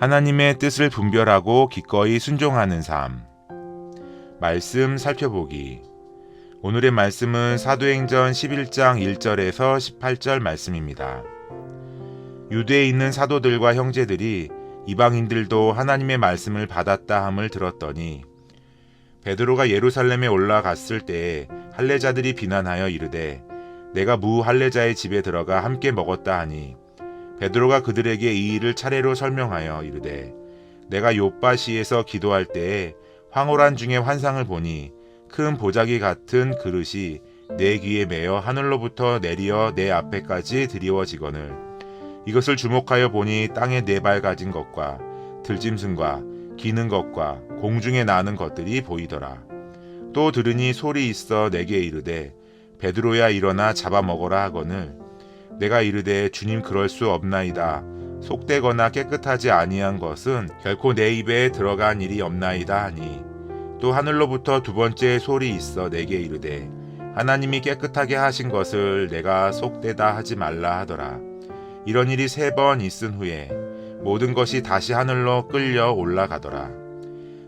하나님의 뜻을 분별하고 기꺼이 순종하는 삶. 말씀 살펴보기. 오늘의 말씀은 사도행전 11장 1절에서 18절 말씀입니다. 유대에 있는 사도들과 형제들이 이방인들도 하나님의 말씀을 받았다 함을 들었더니 베드로가 예루살렘에 올라갔을 때에 할례자들이 비난하여 이르되 내가 무 할례자의 집에 들어가 함께 먹었다 하니 베드로가 그들에게 이 일을 차례로 설명하여 이르되 내가 요바시에서 기도할 때에 황홀한 중에 환상을 보니 큰 보자기 같은 그릇이 내 귀에 매어 하늘로부터 내리어 내 앞에까지 드리워지거늘. 이것을 주목하여 보니 땅에 네 발 가진 것과 들짐승과 기는 것과 공중에 나는 것들이 보이더라. 또 들으니 소리 있어 내게 이르되 베드로야 일어나 잡아먹어라 하거늘 내가 이르되 주님 그럴 수 없나이다. 속되거나 깨끗하지 아니한 것은 결코 내 입에 들어간 일이 없나이다 하니 또 하늘로부터 두 번째 소리 있어 내게 이르되 하나님이 깨끗하게 하신 것을 내가 속되다 하지 말라 하더라. 이런 일이 세 번 있은 후에 모든 것이 다시 하늘로 끌려 올라가더라.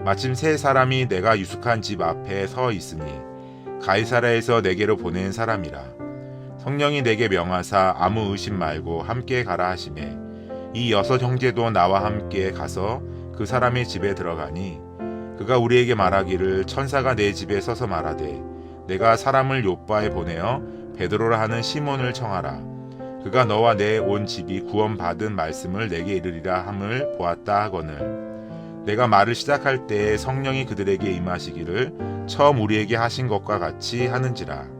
마침 세 사람이 내가 유숙한 집 앞에 서 있으니 가이사라에서 내게로 보낸 사람이라. 성령이 내게 명하사 아무 의심 말고 함께 가라 하시매 이 여섯 형제도 나와 함께 가서 그 사람의 집에 들어가니 그가 우리에게 말하기를 천사가 내 집에 서서 말하되 내가 사람을 요바에 보내어 베드로라 하는 시몬을 청하라. 그가 너와 내 온 집이 구원받은 말씀을 내게 이르리라 함을 보았다 하거늘. 내가 말을 시작할 때에 성령이 그들에게 임하시기를 처음 우리에게 하신 것과 같이 하는지라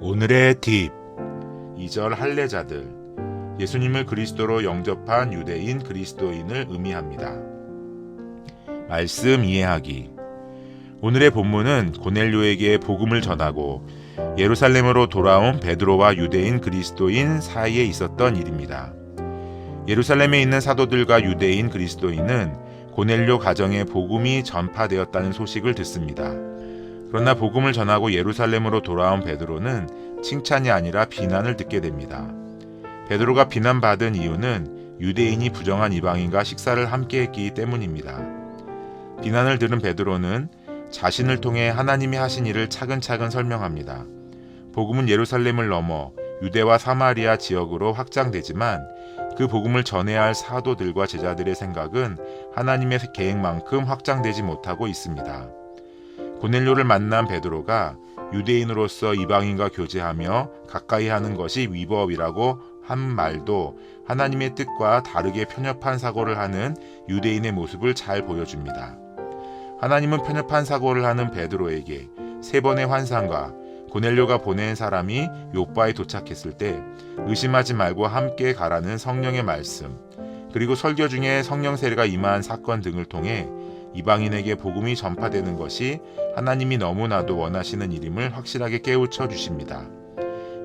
오늘의 팁 2절 할례자들 예수님을 그리스도로 영접한 유대인 그리스도인을 의미합니다. 말씀 이해하기 오늘의 본문은 고넬료에게 복음을 전하고 예루살렘으로 돌아온 베드로와 유대인 그리스도인 사이에 있었던 일입니다. 예루살렘에 있는 사도들과 유대인 그리스도인은 고넬료 가정에 복음이 전파되었다는 소식을 듣습니다. 그러나 복음을 전하고 예루살렘으로 돌아온 베드로는 칭찬이 아니라 비난을 듣게 됩니다. 베드로가 비난받은 이유는 유대인이 부정한 이방인과 식사를 함께 했기 때문입니다. 비난을 들은 베드로는 자신을 통해 하나님이 하신 일을 차근차근 설명합니다. 복음은 예루살렘을 넘어 유대와 사마리아 지역으로 확장되지만 그 복음을 전해야 할 사도들과 제자들의 생각은 하나님의 계획만큼 확장되지 못하고 있습니다. 고넬료를 만난 베드로가 유대인으로서 이방인과 교제하며 가까이 하는 것이 위법이라고 한 말도 하나님의 뜻과 다르게 편협한 사고를 하는 유대인의 모습을 잘 보여줍니다. 하나님은 편협한 사고를 하는 베드로에게 세 번의 환상과 고넬료가 보낸 사람이 요바에 도착했을 때 의심하지 말고 함께 가라는 성령의 말씀, 그리고 설교 중에 성령 세례가 임한 사건 등을 통해 이방인에게 복음이 전파되는 것이 하나님이 너무나도 원하시는 일임을 확실하게 깨우쳐 주십니다.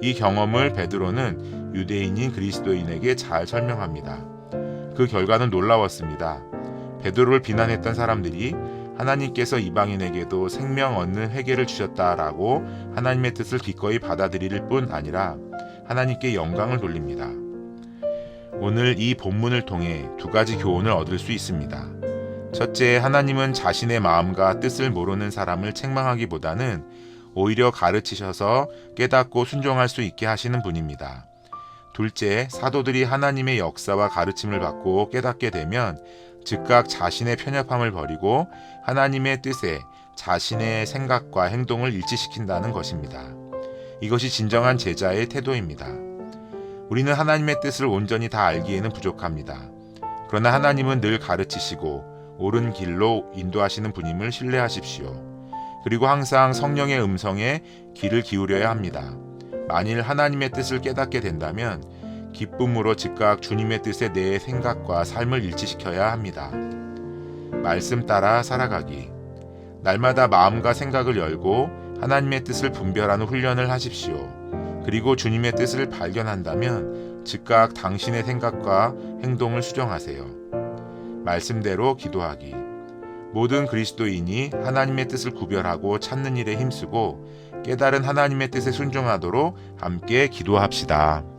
이 경험을 베드로는 유대인인 그리스도인에게 잘 설명합니다. 그 결과는 놀라웠습니다. 베드로를 비난했던 사람들이 하나님께서 이방인에게도 생명 얻는 회개를 주셨다라고 하나님의 뜻을 기꺼이 받아들일 뿐 아니라 하나님께 영광을 돌립니다. 오늘 이 본문을 통해 두 가지 교훈을 얻을 수 있습니다. 첫째, 하나님은 자신의 마음과 뜻을 모르는 사람을 책망하기보다는 오히려 가르치셔서 깨닫고 순종할 수 있게 하시는 분입니다. 둘째, 사도들이 하나님의 역사와 가르침을 받고 깨닫게 되면 즉각 자신의 편협함을 버리고 하나님의 뜻에 자신의 생각과 행동을 일치시킨다는 것입니다. 이것이 진정한 제자의 태도입니다. 우리는 하나님의 뜻을 온전히 다 알기에는 부족합니다. 그러나 하나님은 늘 가르치시고 옳은 길로 인도하시는 분임을 신뢰하십시오. 그리고 항상 성령의 음성에 귀를 기울여야 합니다. 만일 하나님의 뜻을 깨닫게 된다면 기쁨으로 즉각 주님의 뜻에 내 생각과 삶을 일치시켜야 합니다. 말씀 따라 살아가기. 날마다 마음과 생각을 열고 하나님의 뜻을 분별하는 훈련을 하십시오. 그리고 주님의 뜻을 발견한다면 즉각 당신의 생각과 행동을 수정하세요. 말씀대로 기도하기. 모든 그리스도인이 하나님의 뜻을 구별하고 찾는 일에 힘쓰고 깨달은 하나님의 뜻에 순종하도록 함께 기도합시다.